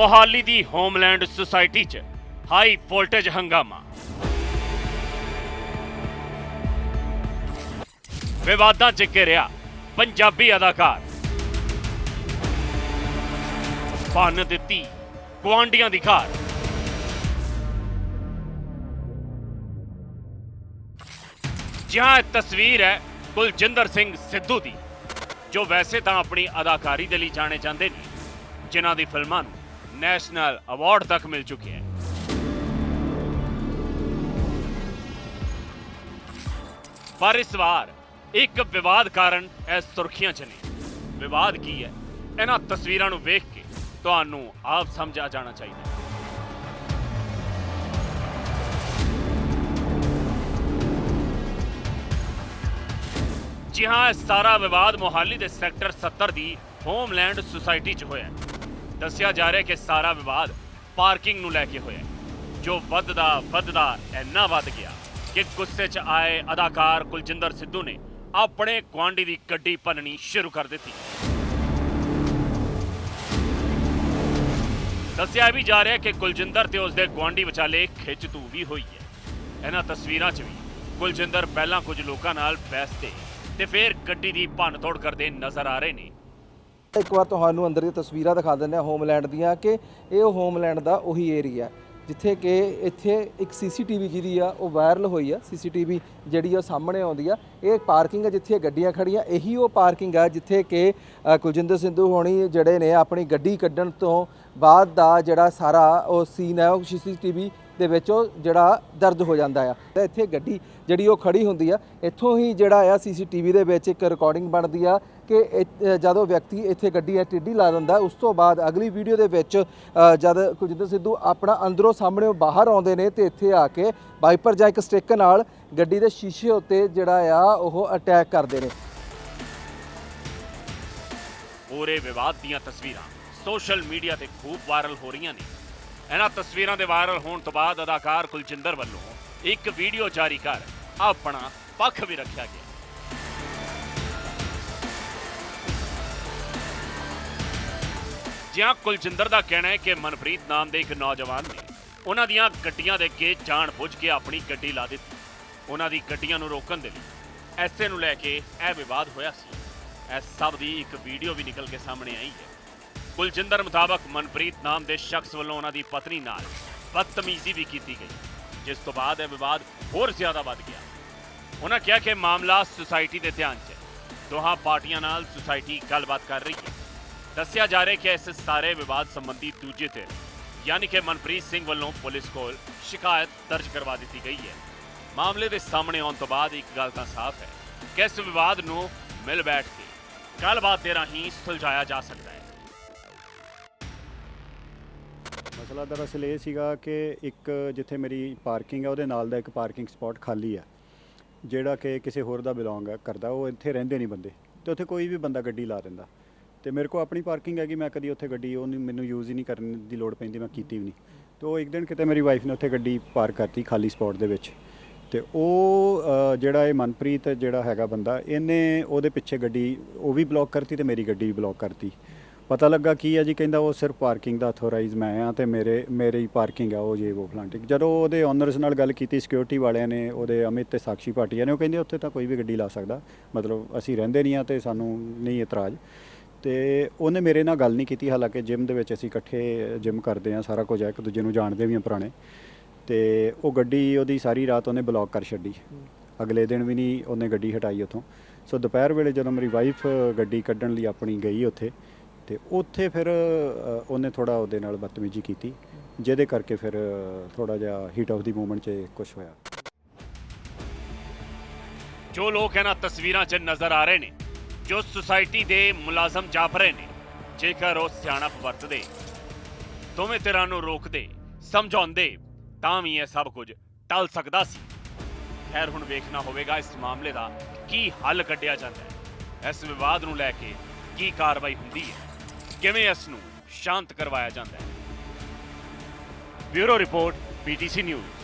ਮੋਹਾਲੀ ਦੀ homeland society 'ਚ high voltage ਹੰਗਾਮਾ। ਵਿਵਾਦਾਂ 'ਚ ਘਿਰਿਆ ਪੰਜਾਬੀ ਅਦਾਕਾਰ। ਭੰਨ ਦਿੱਤੀ ਗੁਆਂਢੀਆਂ ਦੀ ਘਰ ਜਾਂ ਇਹ ਤਸਵੀਰ ਹੈ ਕੁਲਜਿੰਦਰ ਸਿੰਘ ਸਿੱਧੂ ਦੀ, ਜੋ ਵੈਸੇ ਤਾਂ ਆਪਣੀ ਅਦਾਕਾਰੀ ਦੇ ਲਈ ਜਾਣੇ ਜਾਂਦੇ ਨੇ, ਜਿਨ੍ਹਾਂ ਦੀ ਫਿਲਮਾਂ ਨੂੰ ਨੈਸ਼ਨਲ ਅਵਾਰਡ ਤੱਕ ਮਿਲ ਚੁੱਕੇ ਹੈ। ਪਰ ਇਸ ਵਾਰ ਇੱਕ ਵਿਵਾਦ ਕਾਰਨ ਇਹ ਸੁਰਖੀਆਂ 'ਚ ਨੇ। ਵਿਵਾਦ ਕੀ ਹੈ? ਇਹਨਾਂ ਤਸਵੀਰਾਂ ਨੂੰ ਵੇਖ ਕੇ ਤੁਹਾਨੂੰ ਆਪ ਸਮਝ ਆ ਜਾਣਾ ਚਾਹੀਦਾ ਹੈ। ਜੀ ਹਾਂ, ਇਹ ਸਾਰਾ ਵਿਵਾਦ ਮੋਹਾਲੀ ਦੇ ਸੈਕਟਰ 70 ਦੀ ਹੋਮਲੈਂਡ ਸੁਸਾਇਟੀ 'ਚ ਹੋਇਆ ਦੱਸਿਆ ਜਾ ਰਿਹਾ ਕਿ ਸਾਰਾ ਵਿਵਾਦ ਪਾਰਕਿੰਗ ਨੂੰ ਲੈ ਕੇ ਹੋਇਆ ਜੋ ਵੱਧਦਾ ਵੱਧਦਾ ਇੰਨਾ ਵੱਧ ਗਿਆ ਕਿ ਗੁੱਸੇ 'ਚ ਆਏ ਅਦਾਕਾਰ ਕੁਲਜਿੰਦਰ ਸਿੱਧੂ ਨੇ ਆਪਣੇ ਗੁਆਂਢੀ ਦੀ ਗੱਡੀ ਭੰਨਣੀ ਸ਼ੁਰੂ ਕਰ ਦਿੱਤੀ। ਦੱਸਿਆ ਵੀ ਜਾ ਰਿਹਾ ਕਿ ਕੁਲਜਿੰਦਰ ਤੇ ਉਸਦੇ ਗੁਆਂਢੀ ਵਿਚਾਲੇ ਖਿੱਚ ਖਿੱਚਤੂ ਵੀ ਹੋਈ ਹੈ। ਇਹਨਾਂ ਤਸਵੀਰਾਂ 'ਚ ਵੀ ਕੁਲਜਿੰਦਰ ਪਹਿਲਾਂ ਕੁਝ ਲੋਕਾਂ ਨਾਲ ਬਹਿਸਦੇ ਤੇ ਫਿਰ ਗੱਡੀ ਦੀ ਭੰਨ ਤੋੜ ਕਰਦੇ ਨਜ਼ਰ ਆ ਰਹੇ ਨੇ। ਇੱਕ ਵਾਰ ਤੁਹਾਨੂੰ ਅੰਦਰ ਦੀਆਂ ਤਸਵੀਰਾਂ ਦਿਖਾ ਦਿੰਦੇ ਹਾਂ ਹੋਮਲੈਂਡ ਦੀਆਂ ਕਿ ਇਹ ਹੋਮਲੈਂਡ ਦਾ ਉਹੀ ਏਰੀਆ ਜਿੱਥੇ ਕਿ ਇੱਥੇ ਇੱਕ ਸੀਸੀਟੀਵੀ ਜਿਹਦੀ ਆ ਉਹ ਵਾਇਰਲ ਹੋਈ ਆ ਸੀਸੀਟੀਵੀ ਜਿਹੜੀ ਆ ਸਾਹਮਣੇ ਆਉਂਦੀ ਆ। ਇਹ ਪਾਰਕਿੰਗ ਆ ਜਿੱਥੇ ਗੱਡੀਆਂ ਖੜੀਆਂ ਇਹੀ ਉਹ ਪਾਰਕਿੰਗ ਆ ਜਿੱਥੇ ਕਿ ਕੁਲਜਿੰਦਰ ਸਿੰਧੂ ਹੋਣੀ ਜਿਹੜੇ ਨੇ ਆਪਣੀ ਗੱਡੀ ਕੱਢਣ ਤੋਂ ਬਾਅਦ ਦਾ ਜਿਹੜਾ ਸਾਰਾ ਉਹ ਸੀਨ ਹੈ ਉਹ ਸੀਸੀਟੀਵੀ ਦੇ ਵਿੱਚ ਉਹ ਜਿਹੜਾ ਦਰਜ ਹੋ ਜਾਂਦਾ ਆ। ਤਾਂ ਇੱਥੇ ਗੱਡੀ ਜਿਹੜੀ ਉਹ ਖੜੀ ਹੁੰਦੀ ਆ, ਇੱਥੋਂ ਹੀ ਜਿਹੜਾ ਆ ਸੀਸੀਟੀਵੀ ਦੇ ਵਿੱਚ ਇੱਕ ਰਿਕਾਰਡਿੰਗ ਬਣਦੀ ਆ ਕਿ ਇਹ- ਜਦੋਂ ਵਿਅਕਤੀ ਇੱਥੇ ਗੱਡੀ ਆ ਟਿੱਡੀ ਲਾ ਦਿੰਦਾ, ਉਸ ਤੋਂ ਬਾਅਦ ਅਗਲੀ ਵੀਡੀਓ ਦੇ ਵਿੱਚ ਜਦ ਕੁਲਜਿੰਦਰ ਸਿੱਧੂ ਆਪਣਾ ਅੰਦਰੋਂ ਸਾਹਮਣੇ ਬਾਹਰ ਆਉਂਦੇ ਨੇ ਤੇ ਇੱਥੇ ਆ ਕੇ ਵਾਈਪਰ ਜਾਂ ਇੱਕ ਸਟਿੱਕ ਨਾਲ ਗੱਡੀ ਦੇ ਸ਼ੀਸ਼ੇ ਉੱਤੇ ਜਿਹੜਾ ਆ ਉਹ ਅਟੈਕ ਕਰਦੇ ਨੇ। ਪੂਰੇ ਵਿਵਾਦ ਦੀਆਂ ਤਸਵੀਰਾਂ ਸੋਸ਼ਲ ਮੀਡੀਆ ਤੇ ਖੂਬ ਵਾਇਰਲ ਹੋ ਰਹੀਆਂ ਨੇ। ਇਹਨਾਂ ਤਸਵੀਰਾਂ ਦੇ ਵਾਇਰਲ ਹੋਣ ਤੋਂ ਬਾਅਦ ਅਦਾਕਾਰ ਕੁਲਜਿੰਦਰ ਵੱਲੋਂ ਇੱਕ ਵੀਡੀਓ ਜਾਰੀ ਕਰ ਆਪਣਾ ਪੱਖ ਵੀ ਰੱਖਿਆ ਗਿਆ। ਜਿਹਾ ਕੁਲਜਿੰਦਰ ਦਾ ਕਹਿਣਾ ਹੈ ਕਿ ਮਨਪ੍ਰੀਤ ਨਾਮ ਦੇ ਇੱਕ ਨੌਜਵਾਨ ਨੇ ਉਹਨਾਂ ਦੀਆਂ ਗੱਡੀਆਂ ਦੇ ਅੱਗੇ ਜਾਣ ਬੁੱਝ ਕੇ ਆਪਣੀ ਗੱਡੀ ਲਾ ਦਿੱਤੀ। ਉਹਨਾਂ ਦੀ ਗੱਡੀਆਂ ਨੂੰ ਰੋਕਣ ਦੇ ਲਈ ਐਸੇ ਨੂੰ ਲੈ ਕੇ ਇਹ ਵਿਵਾਦ ਹੋਇਆ ਸੀ। ਇਸ ਸਭ ਦੀ ਇੱਕ ਵੀਡੀਓ ਵੀ ਨਿਕਲ ਕੇ ਸਾਹਮਣੇ ਆਈ ਹੈ। ਕੁਲਜਿੰਦਰ ਮੁਤਾਬਕ ਮਨਪ੍ਰੀਤ ਨਾਮ ਦੇ ਸ਼ਖਸ ਵੱਲੋਂ ਉਹਨਾਂ ਦੀ ਪਤਨੀ ਨਾਲ ਬਦਤਮੀਜ਼ੀ ਵੀ ਕੀਤੀ ਗਈ, ਜਿਸ ਤੋਂ ਬਾਅਦ ਇਹ ਵਿਵਾਦ ਹੋਰ ਜ਼ਿਆਦਾ ਵੱਧ ਗਿਆ। ਉਹਨਾਂ ਕਿਹਾ ਕਿ ਮਾਮਲਾ ਸੁਸਾਇਟੀ ਦੇ ਧਿਆਨ 'ਚ ਹੈ। ਦੋਹਾਂ ਪਾਰਟੀਆਂ ਨਾਲ ਸੁਸਾਇਟੀ ਗੱਲਬਾਤ ਕਰ ਰਹੀ ਹੈ। ਦੱਸਿਆ ਜਾ ਰਿਹਾ ਕਿ ਇਸ ਸਾਰੇ ਵਿਵਾਦ ਸੰਬੰਧੀ ਦੂਜੇ ਧਿਰ ਯਾਨੀ ਕਿ ਮਨਪ੍ਰੀਤ ਸਿੰਘ ਵੱਲੋਂ ਪੁਲਿਸ ਕੋਲ ਸ਼ਿਕਾਇਤ ਦਰਜ ਕਰਵਾ ਦਿੱਤੀ ਗਈ ਹੈ। ਮਾਮਲੇ ਦੇ ਸਾਹਮਣੇ ਆਉਣ ਤੋਂ ਬਾਅਦ ਇੱਕ ਗੱਲ ਤਾਂ ਸਾਫ਼ ਹੈ ਕਿ ਇਸ ਵਿਵਾਦ ਨੂੰ ਮਿਲ ਬੈਠ ਕੇ ਗੱਲਬਾਤ ਦੇ ਰਾਹੀਂ ਸੁਲਝਾਇਆ ਜਾ ਸਕਦਾ ਹੈ। ਮਸਲਾ ਦਰਅਸਲ ਇਹ ਸੀਗਾ ਕਿ ਇੱਕ ਜਿੱਥੇ ਮੇਰੀ ਪਾਰਕਿੰਗ ਹੈ, ਉਹਦੇ ਨਾਲ ਦਾ ਇੱਕ ਪਾਰਕਿੰਗ ਸਪਾਟ ਖਾਲੀ ਹੈ, ਜਿਹੜਾ ਕਿ ਕਿਸੇ ਹੋਰ ਦਾ ਬਿਲੋਂਗ ਕਰਦਾ, ਉਹ ਇੱਥੇ ਰਹਿੰਦੇ ਨਹੀਂ ਬੰਦੇ, ਤੇ ਉੱਥੇ ਕੋਈ ਵੀ ਬੰਦਾ ਗੱਡੀ ਲਾ ਦਿੰਦਾ, ਤੇ ਮੇਰੇ ਕੋਲ ਆਪਣੀ ਪਾਰਕਿੰਗ ਹੈਗੀ, ਮੈਂ ਕਦੀ ਉੱਥੇ ਗੱਡੀ, ਉਹ ਨਹੀਂ, ਮੈਨੂੰ ਯੂਜ਼ ਹੀ ਨਹੀਂ ਕਰਨ ਦੀ ਲੋੜ ਪੈਂਦੀ, ਮੈਂ ਕੀਤੀ ਵੀ ਨਹੀਂ, ਤੇ ਉਹ ਇੱਕ ਦਿਨ ਕਿਤੇ ਮੇਰੀ ਵਾਈਫ ਨੇ ਉੱਥੇ ਗੱਡੀ ਪਾਰਕ ਕਰਤੀ ਖਾਲੀ ਸਪਾਟ ਦੇ ਵਿੱਚ, ਤੇ ਉਹ ਜਿਹੜਾ ਇਹ ਮਨਪ੍ਰੀਤ ਜਿਹੜਾ ਹੈਗਾ ਬੰਦਾ, ਇਹਨੇ ਉਹਦੇ ਪਿੱਛੇ ਗੱਡੀ, ਉਹ ਵੀ ਬਲੌਕ ਕਰਤੀ ਤੇ ਮੇਰੀ ਗੱਡੀ ਵੀ ਬਲੌਕ ਕਰਤੀ ਪਤਾ ਲੱਗਾ ਕੀ ਹੈ ਜੀ, ਕਹਿੰਦਾ ਉਹ ਸਿਰਫ ਪਾਰਕਿੰਗ ਦਾ ਅਥੋਰਾਈਜ਼ ਮੈਂ ਆ ਤੇ ਮੇਰੇ, ਮੇਰੀ ਪਾਰਕਿੰਗ ਆ, ਉਹ ਜੇ ਉਹ ਫਲਾਂਟਿਕ ਜਦੋਂ ਉਹਦੇ ਓਨਰਸ ਨਾਲ ਗੱਲ ਕੀਤੀ ਸਿਕਿਉਰਿਟੀ ਵਾਲਿਆਂ ਨੇ, ਉਹਦੇ ਅਮਿਤ ਤੇ ਸਾਕਸ਼ੀ ਭਾਟੀਆ ਨੇ, ਉਹ ਕਹਿੰਦੇ ਉੱਥੇ ਤਾਂ ਕੋਈ ਵੀ ਗੱਡੀ ਲਾ ਸਕਦਾ, ਮਤਲਬ ਅਸੀਂ ਰਹਿੰਦੇ ਨਹੀਂ ਆ ਤੇ ਸਾਨੂੰ ਨਹੀਂ ਇਤਰਾਜ਼। ਤੇ ਉਹਨੇ ਮੇਰੇ ਨਾਲ ਗੱਲ ਨਹੀਂ ਕੀਤੀ, ਹਾਲਾਂਕਿ ਜਿਮ ਦੇ ਵਿੱਚ ਅਸੀਂ ਇਕੱਠੇ ਜਿਮ ਕਰਦੇ ਆ, ਸਾਰਾ ਕੁਝ ਹੈ ਇੱਕ ਦੂਜੇ ਨੂੰ ਜਾਣਦੇ ਵੀ ਆ ਪੁਰਾਣੇ। ਤੇ ਉਹ ਗੱਡੀ ਉਹਦੀ ਸਾਰੀ ਰਾਤ ਉਹਨੇ ਬਲੌਕ ਕਰ ਛੱਡੀ। ਅਗਲੇ ਦਿਨ ਵੀ ਨਹੀਂ ਉਹਨੇ ਗੱਡੀ ਹਟਾਈ ਉੱਥੋਂ। ਸੋ ਦੁਪਹਿਰ ਵੇਲੇ ਜਦੋਂ ਮੇਰੀ ਵਾਈਫ ਗੱਡੀ ਕੱਢਣ ਲਈ ਆਪਣੀ ਗਈ ਉੱਥੇ ਤੇ ਉੱਥੇ ਫਿਰ ਅ, ਉਹਨੇ ਥੋੜਾ ਉਹਦੇ ਨਾਲ ਬਦਤਮੀਜ਼ੀ ਕੀਤੀ ਜਿਹਦੇ ਕਰਕੇ ਫਿਰ ਥੋੜਾ ਜਿਹਾ ਹੀਟ ਆਫ ਦੀ ਮੂਵਮੈਂਟ 'ਚ ਕੁਝ ਹੋਇਆ। ਜੋ ਲੋਕ ਇਹਨਾਂ ਤਸਵੀਰਾਂ 'ਚ ਨਜ਼ਰ ਆ ਰਹੇ ਨੇ ਜੋ ਸੁਸਾਇਟੀ ਦੇ ਮੁਲਾਜ਼ਮ ਜਾਪ ਰਹੇ ਨੇ ਜੇਕਰ ਉਹ ਸਿਆਣਪ ਵਰਤਦੇ ਦੋਵੇਂ ਧਿਰਾਂ ਨੂੰ ਰੋਕਦੇ ਸਮਝਾਉਂਦੇ ਤਾਂ ਵੀ ਇਹ ਸਭ ਕੁਝ ਟਲ ਸਕਦਾ ਸੀ। ਖੈਰ ਹੁਣ ਵੇਖਣਾ ਹੋਵੇਗਾ ਇਸ ਮਾਮਲੇ ਦਾ ਕੀ ਹੱਲ ਕੱਢਿਆ ਜਾਂਦਾ ਹੈ। ਇਸ ਵਿਵਾਦ ਨੂੰ ਲੈ ਕੇ ਕੀ ਕਾਰਵਾਈ ਹੁੰਦੀ ਹੈ। ਕਿਵੇਂ ਇਸ ਨੂੰ ਸ਼ਾਂਤ ਕਰਵਾਇਆ ਜਾਂਦਾ ਹੈ? Bureau report PTC news.